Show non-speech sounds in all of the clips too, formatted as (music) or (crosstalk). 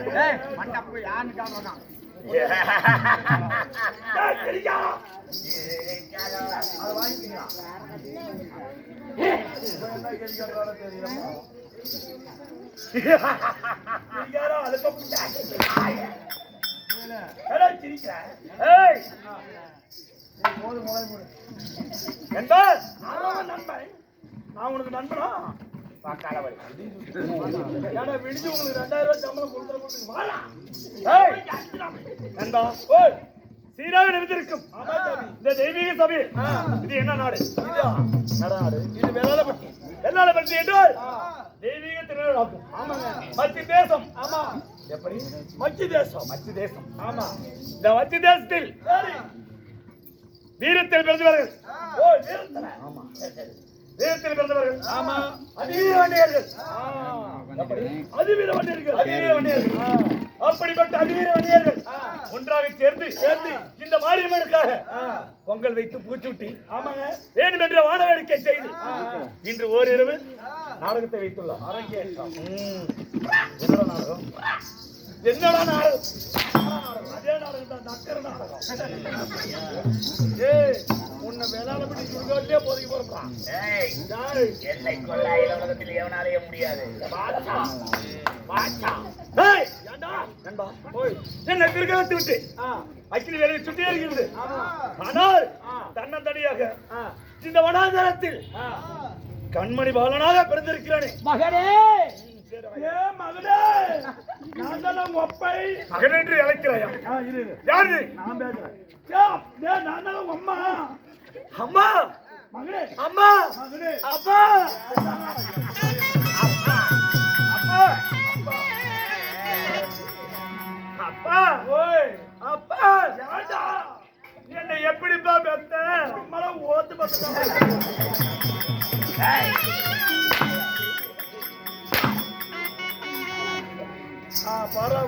சம்பளம் கொடுத்துட கொடுத்துட்டு வாடா. ஏய், நண்பா, ஓய், சீராக நிமிர்ந்திருக்கும் இந்த தெய்வீக சபை இது என்ன நாடு நாடு இது வெள்ளாளப்பட்டி வெள்ளாளப்பட்டி என்றால் தெய்வீக திருவிழாக்கும் மச்சி தேசம் ஆமா எப்படி மச்சி தேசம் மச்சி தேசம் ஆமா இந்த மச்சி தேசத்தில் வீரத்தில் பிறந்தவர்கள் ஓ வீரத்தில் ஆமா வீரத்தில் பிறந்தவர்கள். ஆமா. அதிவீர வண்டியர்கள்? அதிவீர வண்டியர்கள். அதிவீர வண்டியர்கள். அப்படிப்பட்ட அதிவீர வண்டியர்கள். ஒன்றாக சேர்ந்து சேர்ந்து இந்த மாரியம்மனுக்காக பொங்கல் வைத்து பூச்சூட்டி ஆமாங்க. வேண்டும் என்ற வான வேடிக்கை செய்து இன்று ஓரிரவு நாடகத்தை வைத்துள்ளார். அரங்கேற்றம். என்னடா நாடகம்? என்னடா நாடகம்? அதே நாடகம் தான் நக்கர நாடகம். ஏய் உன்னை வேளாண் பண்ணி சுடுகாட்டிலே போதைக்கு போறப்பா? ஏய், யாரு என்னை கொல்ல அகில உலகத்தில் எவனாலேயே முடியாது. பாச்சா பாச்சா ஏய் ஏண்டா? நண்பா. போய். என்ன கிருகலத்து விட்டு. அக்கினி வேலையை சுட்டே இருக்கிறது ஆனால் தன்னந்தனியாக இந்த வனாந்தரத்தில் கண்மணி பாலனாக பிறந்திருக்கிறானே. மகனே! ஏ மகனே! நான் தான் மகன் என்று அழைக்கிறாயா யாரு? நான் பேசுறேன். நான் தான் அம்மா அம்மா! மகனே அம்மா! மகனே அப்பா! அப்பா! அப்பா! அப்பா ஓய்! அப்பா! யாடா என்னை எப்படிப்பா பெத்த? மரம் ஓத்து பத்த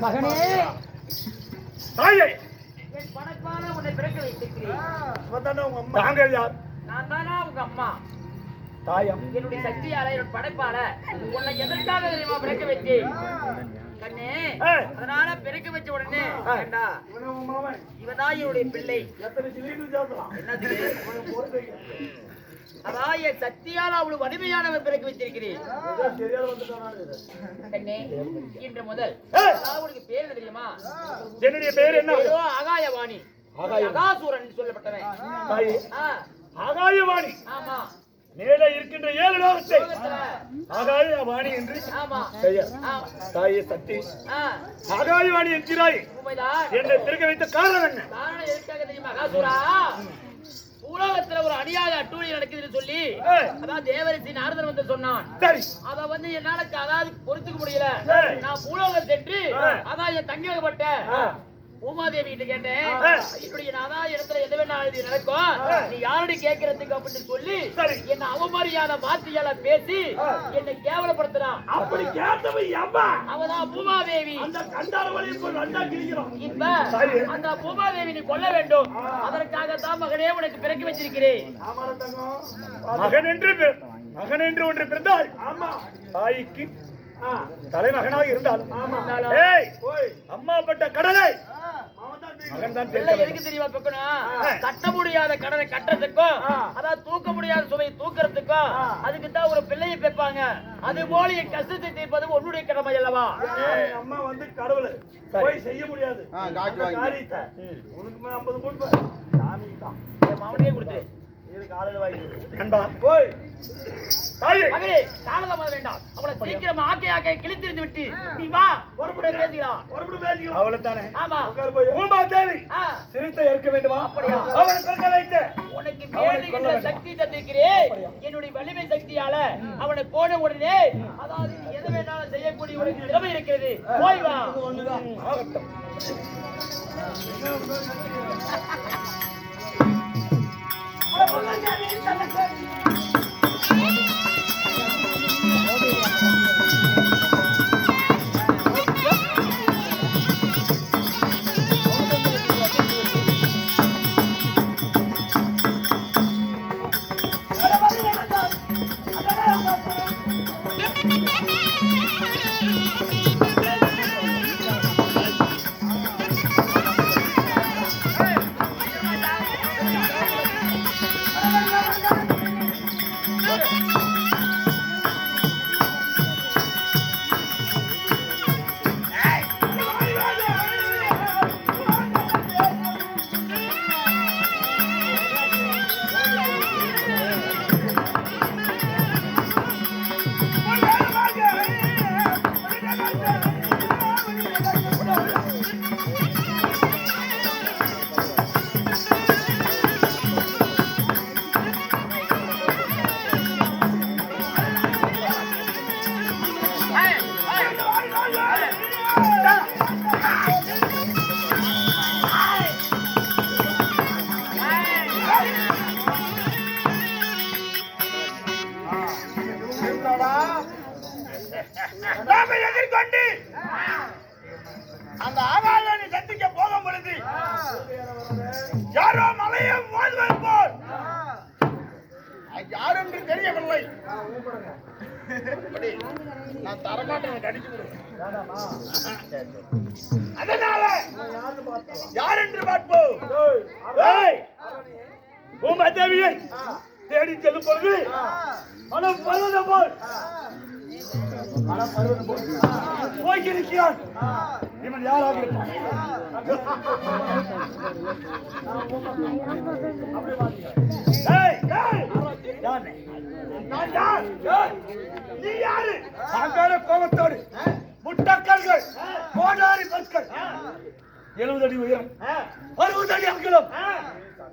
மகனே! தாயை! என் உன்னை பிறக்க வைத்திருக்கிறேன். உங்க அம்மா. தாங்கள் யார்? நான் தானா உங்க அம்மா? தாயம். என்னுடைய சக்தியால என்னோட படைப்பால உன்னை எதற்காக தெரியுமா பிறக்க கண்ணே ஏய். அதனால பிறக்க வச்ச உடனே. ஏண்டா? இவனு உன் மாமன். இவன் தான் என்னுடைய பிள்ளை. என்னது? அதான் என் சக்தியால அவ்வளவு வலிமையானவன் பிறக்க வச்சிருக்கிறேன் இன்று முதல் உனக்கு பேர் என்ன தெரியுமா? என்னுடைய பேர் என்ன? ஆகாயவாணி. ஆகாய- அகாசூரன் சொல்லப்பட்டவன். ஆகாயவாணி. ஆமா. மேலே இருக்கின்ற ஏழு லோகத்தை. ஆகாயவாணி என்று தாயே சக்தி ஆகாயவாணி என்கிறாய். என்னை திருக்க வைத்த காரணம் என்ன? காரணம் எதுக்காக தெரியுமா? உலகத்துல ஒரு அநியாய அட்டூழி நடக்குதுன்னு சொல்லி. அதான் தேவரிசி நாரதர் வந்து சொன்னான் அத வந்து என்னால அதாவது பொறுத்துக்க முடியல. நான் பூலோகம் சென்று. அதான் என் தங்கியப்பட்ட ஆ. பூமாதேவி கிட்ட கேட்டேன். இப்படி நான் இடத்துல எது வேணாலும் இது நடக்கும். நீ யாருடைய கேட்கறதுக்கு அப்படின்னு சொல்லி சரி. என்ன அவமரியாத வார்த்தையால பேசி. என்னை கேவலப்படுத்துறான். அப்படி கேட்டவன் எவ்வா அவதான் பூமாதேவி அந்த கண்டார வழி இப்ப ரெண்டா கிழிக்கிறோம். இப்ப சரி. அந்த பூமாதேவி நீ கொல்ல வேண்டும். அதற்காகத்தான் மகனே உனக்கு பிறக்கி வச்சிருக்கிறேன். மகன் என்று மகன் என்று ஒன்று பிறந்தால் ஆமா. தாய்க்கு தலைமகனாக இருந்தால் அம்மா பட்ட கடலை தான் எதுக்கு தெரியுமா பெக்கணும் கட்ட முடியாத கடனை கட்டுறதுக்கும் அதான் தூக்க முடியாத சுமையை தூக்குறதுக்கும் அதுக்கு தான் ஒரு பிள்ளையை பெப்பாங்க அது போல என் கஷ்டத்தை தீர்ப்பது உன்னுடைய கடமை அல்லவா? அம்மா வந்து கடவுள். போய் செய்ய முடியாது. காரியத்தை. உனக்கு ஐம்பது கொடுப்பேன். சாமி தான். என் மகனே கொடுத்து நண்பா போய். தாயே. மகளே தாமதம் வேண்டாம். அவளை சீக்கிரம் ஆக்கை ஆக்கை கிழித்திருந்து விட்டு நீ வா. பொறுப்புடைய பேசுகிறான் மறுபடியும் பேசிக்கலாம். அவ்வளவுதானே ஆமா. உட்கார் போய். பூமா தேவி. ஆ, சிரித்தை இருக்க வேண்டுமா? அப்படியா? அவனை பிறக்க வைத்த. உனக்கு வேணுகின்ற. சக்தி தந்திருக்கிறேன்? என்னுடைய வலிமை சக்தியால அவனை போன உடனே அதாவது எதை வேணாலும் செய்யக்கூடிய உனக்கு திறமை இருக்கிறது. போய் வா. ஆகட்டும். (laughs) நாம என்று நான் தரமாட்டேன் கடிச்சு அதனால யார் என்று பார்ப்போம். ஏய், பூமாதேவியை தேடி செல்லும் பொழுது மனம் பருவதம் போல். போய்கிறான் இவன் யாராக இருப்பான்? ஏய், யாரு? நான் யார்? ஏய், நீ யாரு? சாதாரண கோபத்தோடு முட்டக்கல்கள் கோடாரி பற்கள். எழுபது அடி உயரம். அறுபது அடி அகலம்.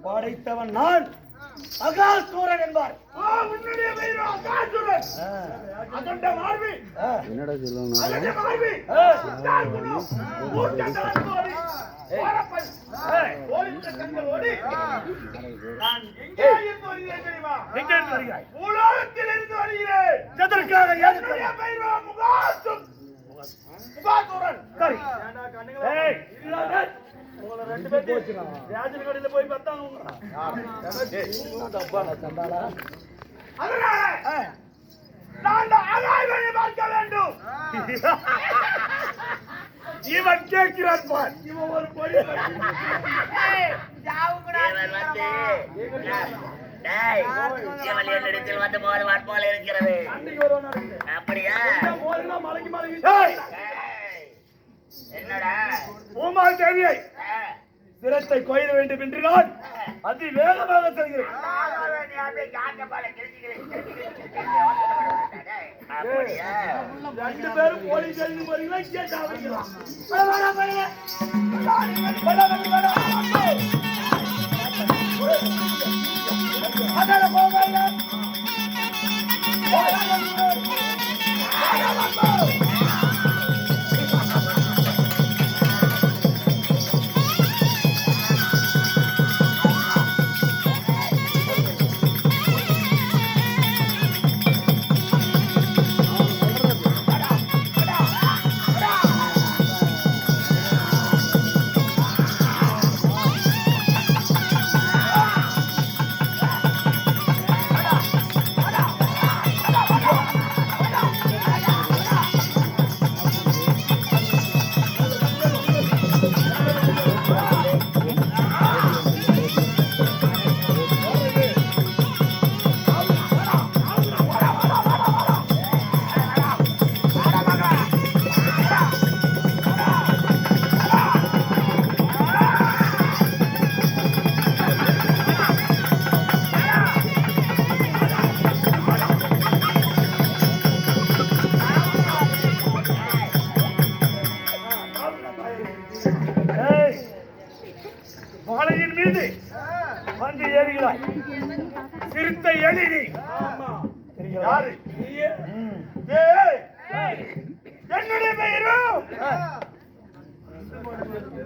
படைத்தவன் நான். அகாசூரன் என்பார். என்னடா சொல்லணும் இருந்து வருகிறேன் எதற்காக சரி. ரேஷன் கடையில போய் பார்த்தா அதனால நான் ஆகாயவனை பார்க்க வேண்டும். இவன் கேட்கிறான் பார் இவன் ஒரு பொடி இருக்கிறது. அப்படியா? என்னடா? பூமா தேவியை சிரத்தை கொய்த வேண்டும் என்று நான் அதி வேகமாக செல்கிறேன் ரெண்டு பேரும் போலீஸ் போறீங்களா? கேட்டா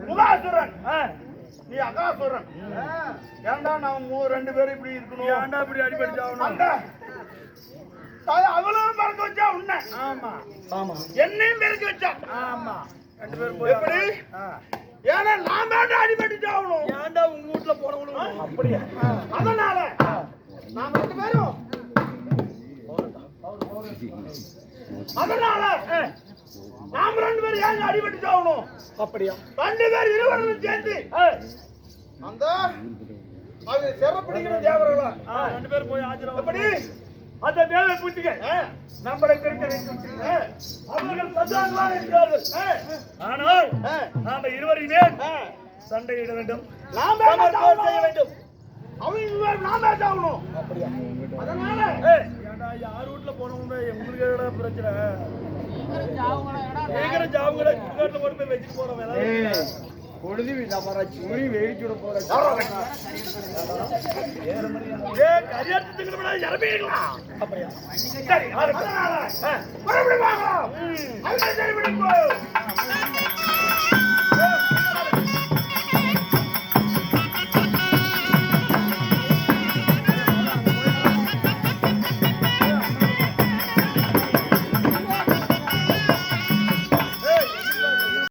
முகாசுரன் நீ அகாசுரன் ஏன்டா நான் மூ- ரெண்டு பேரும் இப்படி இருக்கணும்? ஏன்டா இப்படி அடிபடிச்சாகணும் அவளும் மறக்க வச்சா உன்னை. ஆமா. ஆமா. என்னையும் மறக்க வச்சா. ஆமா. ரெண்டு பேரும் எப்படி? ஏன்னா நான் தான் அடிபட்டுச்சாகணும் ஏன்டா உங்க வீட்டுல போனவங்களும் அப்படியா? அதனால நாம ரெண்டு பேரும். அதனால ஏன் அடிபட்டு சாகணும் அப்படியா? ரெண்டு பேர் இருவரும் சேர்ந்து. அந்த அது சிறப்பிடிக்கிற தேவர்களா. ரெண்டு பேரும் போய் ஆஜரம் எப்படி? அந்த தேவை பூச்சிக்க நம்மளை கிடைக்க அவர்கள் சந்தானமாக இருக்கிறார்கள். ஆனால் நாம இருவரையுமே சண்டையிட வேண்டும்? நாம் செய்ய வேண்டும். அவங்க நாம அப்படியா? அதனால யார் வீட்டுல போனவங்க உங்களுக்கு பிரச்சனை? பொழுது சூரி வெடிச்சுட போற அப்படியா